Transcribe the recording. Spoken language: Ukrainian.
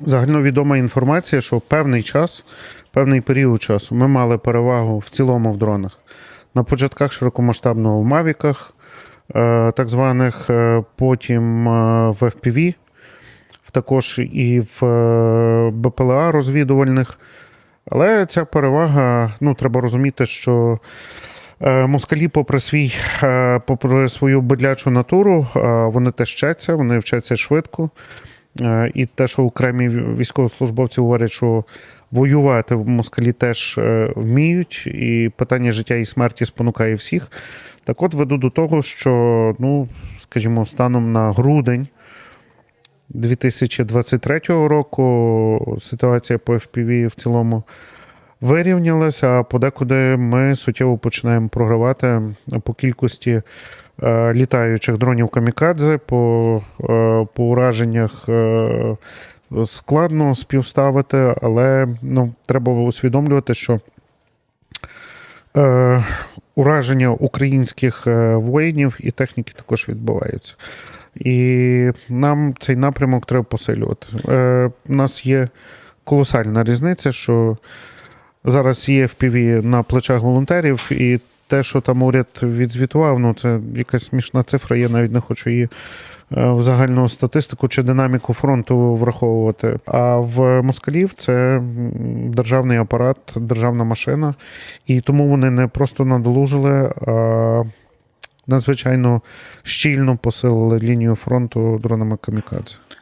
загальновідома інформація, що певний час, певний період часу ми мали перевагу в цілому в дронах. На початках широкомасштабного в Мавіках, е, так званих, е, потім е, в FPV, також і в БПЛА розвідувальних. Але ця перевага, ну, треба розуміти, що москалі, попри свій, попри свою бедлячу натуру, вони теж вчаться, вони вчаться швидко. Е, І те, що окремі військовослужбовці говорять, що воювати в москалі теж е, вміють, і питання життя і смерті спонукає всіх. Так от веду до того, що, ну, скажімо, станом на грудень 2023 року ситуація по FPV в цілому вирівнялася, а подекуди ми суттєво починаємо програвати по кількості літаючих дронів камікадзе, по, е, по ураженнях. Е, Складно співставити, але ну, треба усвідомлювати, що е, ураження українських е, воїнів і техніки також відбуваються. І нам цей напрямок треба посилювати. Е, у нас є колосальна різниця, що зараз є FPV на плечах волонтерів, і те, що там уряд відзвітував, ну це якась смішна цифра, я навіть не хочу її е, в загальну статистику чи динаміку фронту враховувати. А в москалів це державний апарат, державна машина, і тому вони не просто надолужили, а надзвичайно щільно посилили лінію фронту дронами камікадзе.